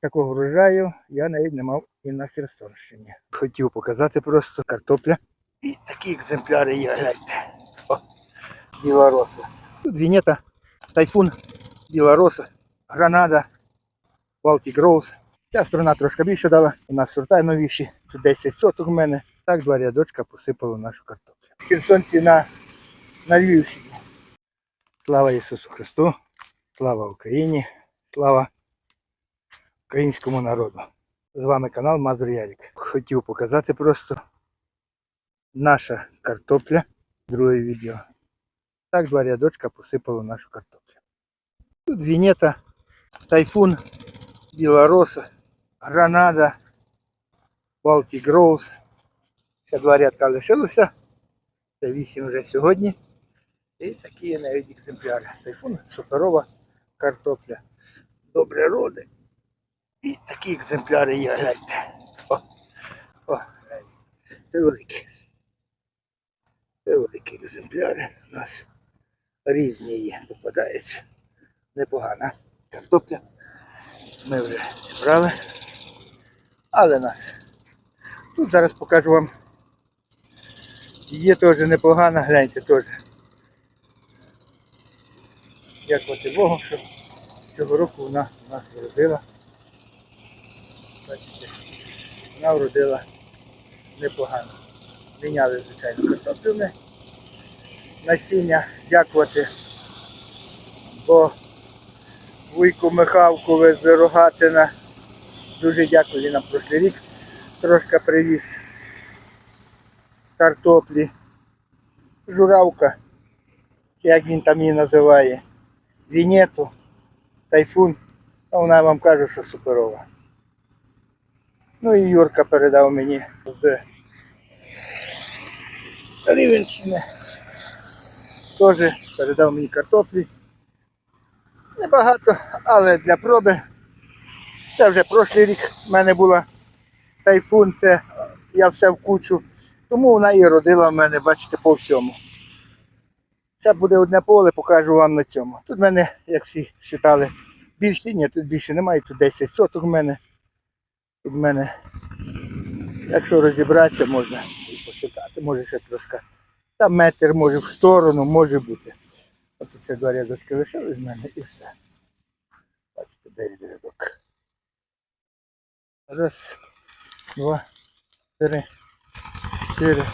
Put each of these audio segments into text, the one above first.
Такого врожаю я навіть не мав і на Херсонщині. Хотів показати просто картопля. І такі екземпляри є, гляньте. О, Біла роса. Тут Вінета, тайфун, Біла роса, гранада, Baltic Rose. Ця сторона трошки більше дала. У нас сорта новіші. Тут 10 соток у мене. Так два рядочка посипало нашу картоплю. Херсонці на, на Львівщині. Слава Ісусу Христу! Слава Україні! Слава українському народу! З вами канал Мазур Ярік. Хотів показати просто наша картопля. Друге відео. Так два рядочка посипало нашу картоплю. Тут Вінета, тайфун, Біла роса, гранада, Baltic Rose. Ще два рядка лишилося. Це вісім вже сьогодні. І такі навіть екземпляри. Тайфун, суперова картопля. Добре роди. І такі екземпляри є, гляньте. О, о. Це великі. Це великі екземпляри. У нас різні є. Попадається. Непогана картопля. Ми вже зібрали. Але нас. Тут зараз покажу вам. Є теж непогана, гляньте теж. Дякувати Богу, що цього року вона у нас вродила. Бачите, вона вродила непогано. Міняли, звичайно, картоплю насіння. Дякувати. Бо вуйку Михалкове з Рогатина. Дуже дякую, він нам прошлий рік трошки привіз картоплі. Журавка, як він там її називає. Вінету, тайфун. Вона вам каже, що суперова. Ну і Юрка передав мені з Рівенщини. Теж передав мені картоплі. Небагато, але для проби. Це вже прошлий рік в мене була тайфун, це я все в кучу. Тому вона і родила в мене, бачите, по всьому. Ще буде одне поле, покажу вам на цьому. Тут в мене, як всі вважали, більше, ні, тут більше немає, тут 10 соток в мене. Тут в мене, якщо розібратися, можна і посчитати, може ще трошки. Там метр може в сторону, може бути. Ось це два рядочки лишили з мене і все. Бачите, дев'ять рядок. Раз, два, три, чотири,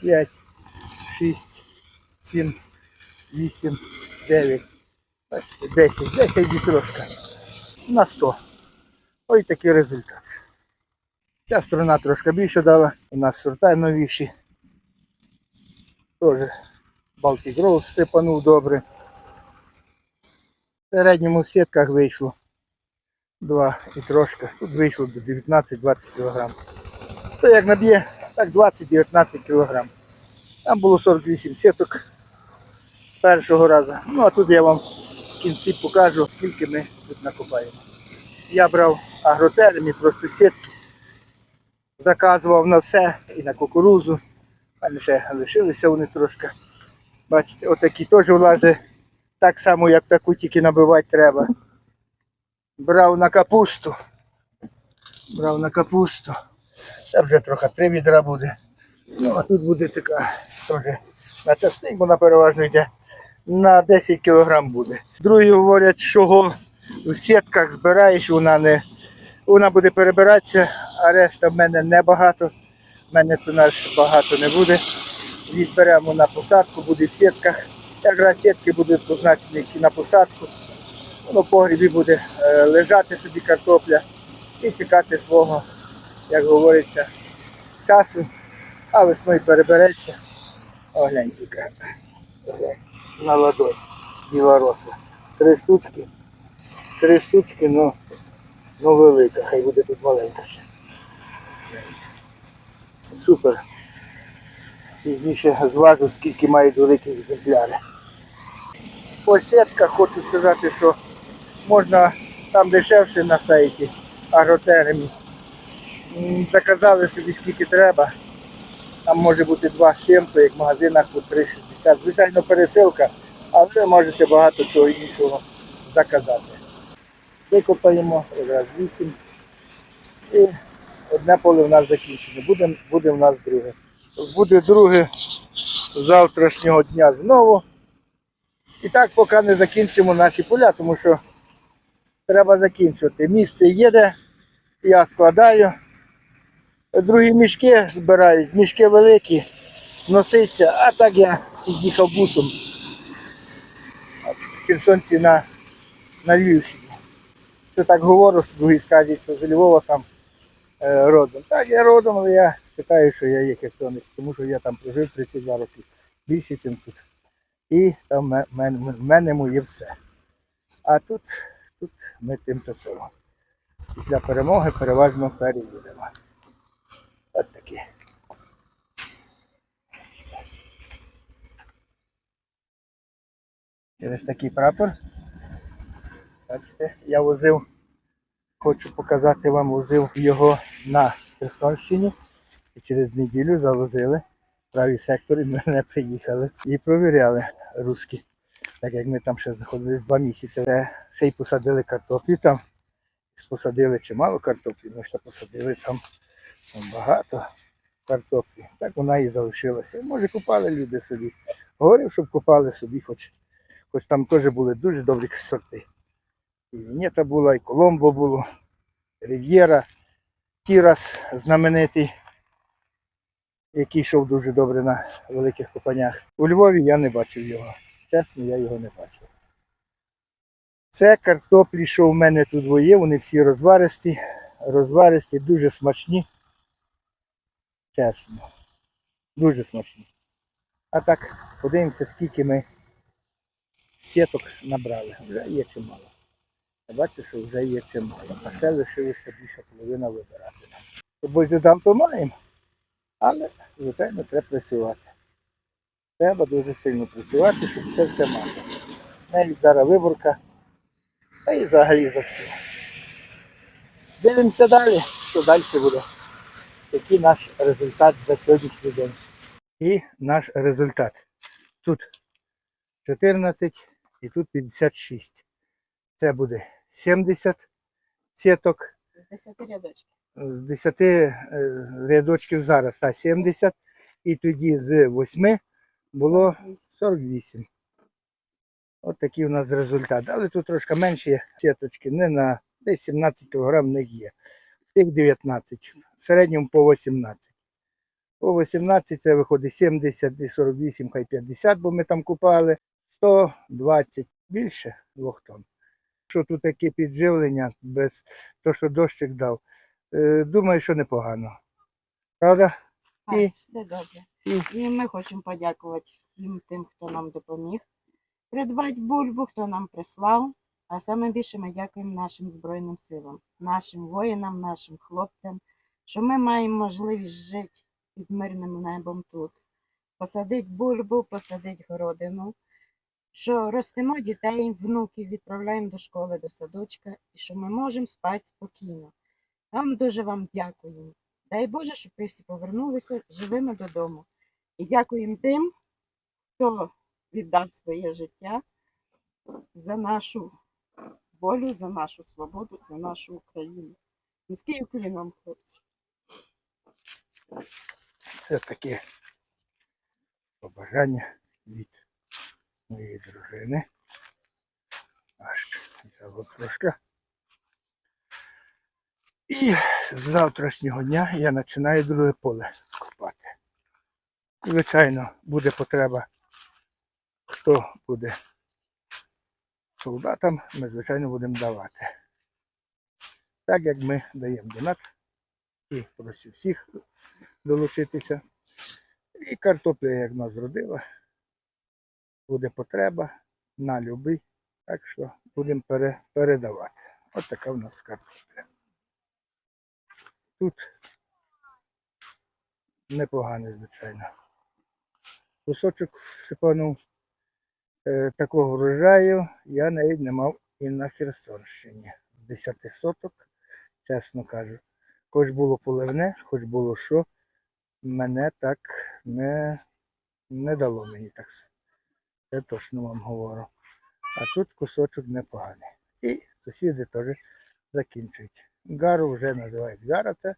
п'ять, шість, сім, вісім, дев'ять, бачите, десять, десять і трошки. На сто. Ось такий результат. Ця сторона трошки більше дала. У нас сорта новіші. Теж Baltic Rose сипанув добре. В середньому в сітках вийшло. Два і трошки. Тут вийшло до 19-20 кг. Це як наб'є, так 20-19 кг. Там було 48 сіток першого разу. Ну а тут я вам в кінці покажу, скільки ми тут накопаємо. Я брав агротермі, просто сітки. Заказував на все і на кукурузу. У мене ще лишилися вони трошки. Бачите, отакі теж влазить так само, як таку тільки набивати треба. Брав на капусту. Брав на капусту. Це вже трохи три відра буде. Ну, а тут буде така теж на часник, вона переважно йде на 10 кг буде. Другі говорять, що в сітках збираєш, вона не вона буде перебиратися, а решта в мене небагато. В мене тонаж багато не буде. Її зберемо на посадку, буде в сітках. Якраз сітки будуть позначені на посадку. Воно в погрібі буде е, лежати собі картопля і чекати свого, як говориться, часу, а весною перебереться. О, гляньте, яка. на ладонь. Біла роса. Три штучки. Три штучки, ну, ну велика, хай буде тут маленька ще. Супер. Пізніше зважу, скільки мають великі екземпляри. По сітках хочу сказати, що можна там дешевше на сайті агротермі. Заказали собі скільки треба. Там може бути 2 з чим-то, як в магазинах по 3,60. Звичайно, пересилка, але можете багато чого іншого заказати. Викопаємо, раз вісім. І одне поле в нас закінчено. Буде, буде в нас друге. Буде друге завтрашнього дня знову. І так, поки не закінчимо наші поля, тому що треба закінчувати. Місце є, де я складаю. Другі мішки збирають, мішки великі, носиться, а так я їхав бусом. В Херсонці на, на Львівщині. Що так говорю, що другі скажуть, що з Львова сам е, родом. Так, я родом, але я вважаю, що я є херсонець, тому що я там прожив 32 роки. Більше, ніж тут. І там в мене, в мене моє все. А тут, тут ми тимчасово. Після перемоги переважно переїдемо. От такі. Через такий прапор. Я возив, хочу показати вам, возив його на Херсонщині. І через неділю заложили праві сектори, мене приїхали і провіряли русські. Так як ми там ще знаходились два місяці. Ще й посадили картоплі там. Посадили чимало картоплі, ми ще посадили там, там багато картоплі. Так вона і залишилася. Може, купали люди собі. Говорив, щоб купали собі, хоч, хоч там теж були дуже добрі сорти. І Вінєта була, і Коломбо було, Рів'єра, Тірас знаменитий, який йшов дуже добре на великих копанях. У Львові я не бачив його. Чесно, я його не бачив. Це картоплі, що в мене тут є, вони всі розваристі, розваристі, дуже смачні. Чесно. Дуже смачні. А так, подивимося, скільки ми сіток набрали. Вже є чимало. Бачу, що вже є чимало. А ще лишилося більше половина вибирати. Тобто задам то маємо. Але, звичайно, треба працювати. Треба дуже сильно працювати, щоб це все мати. Навіть зараз виборка. Та і взагалі за все. Дивимося далі, що далі буде. Який наш результат за сьогоднішній день. І наш результат. Тут 14 і тут 56. Це буде 70 сіток. З 10 рядочків. З 10 е, рядочків зараз, а 70. І тоді з 8 було 48. От такий у нас результат. Але тут трошки менші сіточки, не на десь 17 кг них є. Тих 19. В середньому по 18. По 18 це виходить 70 і 48, хай 50, бо ми там купали. 120 більше 2 тонн. Що тут таке підживлення без того, що дощик дав. Е, Думаю, що непогано. Правда? Так, І- все добре. і- І ми хочемо подякувати всім тим, хто нам допоміг придбати бульбу, хто нам прислав. А саме більше ми дякуємо нашим Збройним силам, нашим воїнам, нашим хлопцям, що ми маємо можливість жити під мирним небом тут. Посадити бульбу, посадити городину, що ростимо дітей, внуків, відправляємо до школи, до садочка, і що ми можемо спати спокійно. Там дуже вам дякуємо. Дай Боже, щоб ви всі повернулися живими додому. І дякуємо тим, хто віддав своє життя за нашу волю, за нашу свободу, за нашу Україну. Уклін вам, хлопці. Це таке побажання від моєї дружини. Аж взяло трошки. І з завтрашнього дня я починаю друге поле копати. Звичайно, буде потреба, хто буде солдатам, ми, звичайно, будемо давати. Так як ми даємо донат і прошу всіх долучитися. І картопля, як нас зродила, буде потреба на любий. Так що будемо пере, передавати. От така в нас картопля. Тут непогано, звичайно. Кусочок всипанув е, такого врожаю я навіть не мав і на Херсонщині. З 10 соток, чесно кажу. Хоч було поливне, хоч було що, мене так не, не дало мені так. Це точно вам говорю. А тут кусочок непоганий. І Сусіди теж закінчують. Гару вже називають гара це.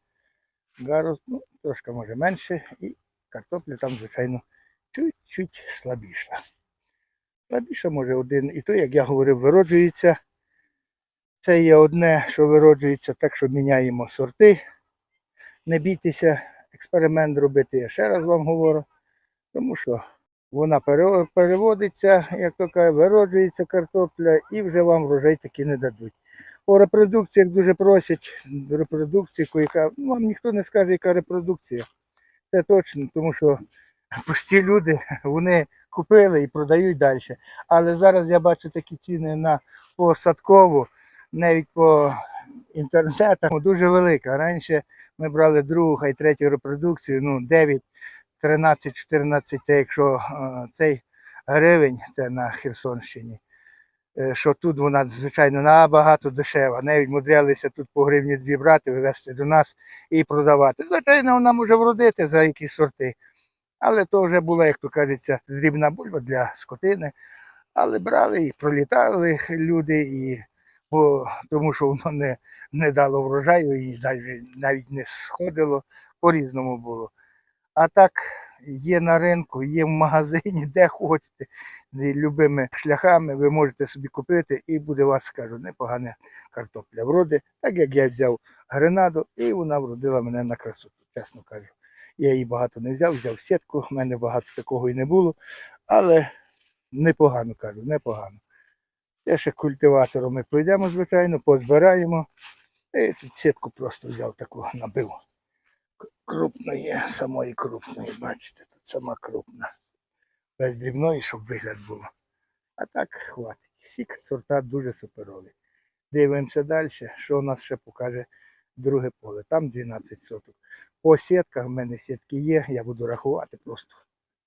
Гару ну, трошки може менше, і картопля там, звичайно, чуть-чуть слабіша. Слабіша може один. І то, як я говорив, вироджується. Це є одне, що вироджується, так що міняємо сорти. Не бійтеся експеримент робити, я ще раз вам говорю. Тому що вона переводиться, як то кажуть, вироджується картопля, і вже вам врожай таки не дадуть. По репродукціях дуже просять репродукцію, яка ну, вам ніхто не скаже, яка репродукція. Це точно, тому що прості люди вони купили і продають далі. Але зараз я бачу такі ціни на посадкову, навіть по інтернетах дуже велика. Раніше ми брали другу, хай третю репродукцію, ну 9, 13, 14, це якщо е, цей гривень, це на Херсонщині. Е, Що тут вона, звичайно, набагато дешева. Навіть мудрялися тут по гривні дві брати, вивезти до нас і продавати. Звичайно, вона може вродити за якісь сорти. Але то вже була, як то кажеться, дрібна бульба для скотини. Але брали і пролітали люди, і, бо, тому що воно не, не дало врожаю і навіть, навіть не сходило, по-різному було. А так є на ринку, є в магазині, де хочете, любими шляхами ви можете собі купити, і буде у вас, скажу, непогана картопля. Вроди, так як я взяв гренаду, і вона вродила мене на красоту, чесно кажу. Я її багато не взяв, взяв сітку, в мене багато такого і не було, але непогано кажу, непогано. Це ще культиватором ми пройдемо, звичайно, позбираємо. І тут сітку просто взяв таку, набив. Крупної, самої крупної, бачите, тут сама крупна. Без дрібної, щоб вигляд було. А так хватить. Всі сорта дуже суперові. Дивимося далі, що у нас ще покаже друге поле. Там 12 соток. По сітках в мене сітки є, я буду рахувати просто.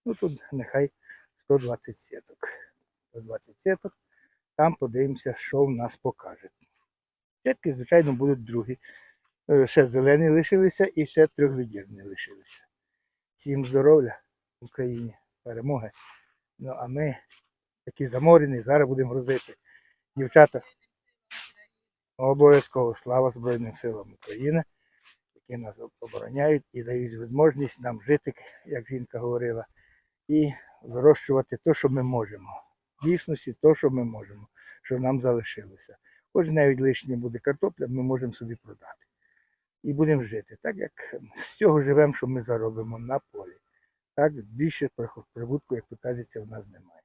Ну тут нехай 120 сіток. 120 сіток. Там подивимося, що в нас покаже. Сітки, звичайно, будуть другі. Е, Ще зелені лишилися і ще трьохвідірні лишилися. Всім здоров'я Україні, перемоги. Ну а ми такі заморені, зараз будемо грузити. Дівчата, обов'язково слава Збройним силам України, які нас обороняють і дають можливість нам жити, як жінка говорила, і вирощувати те, що ми можемо. В дійсності те, що ми можемо, що нам залишилося. Хоч навіть лишнє буде картопля, ми можемо собі продати. І будемо жити. Так як з цього живемо, що ми заробимо на полі. Так більше прибутку, як то кажеться, в нас немає.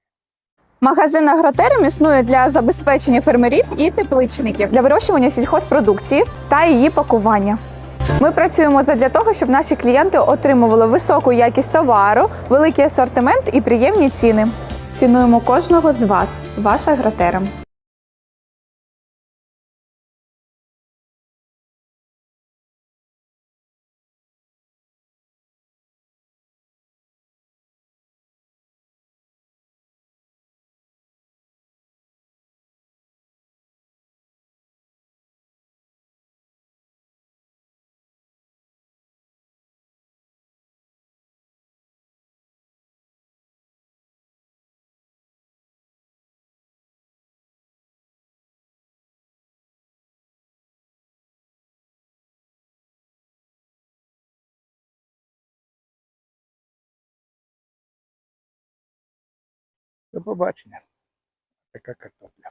Магазин Агротерм існує для забезпечення фермерів і тепличників для вирощування сільхозпродукції та її пакування. Ми працюємо задля того, щоб наші клієнти отримували високу якість товару, великий асортимент і приємні ціни. Цінуємо кожного з вас. Ваш Агротерм. До побачення. Така картопля.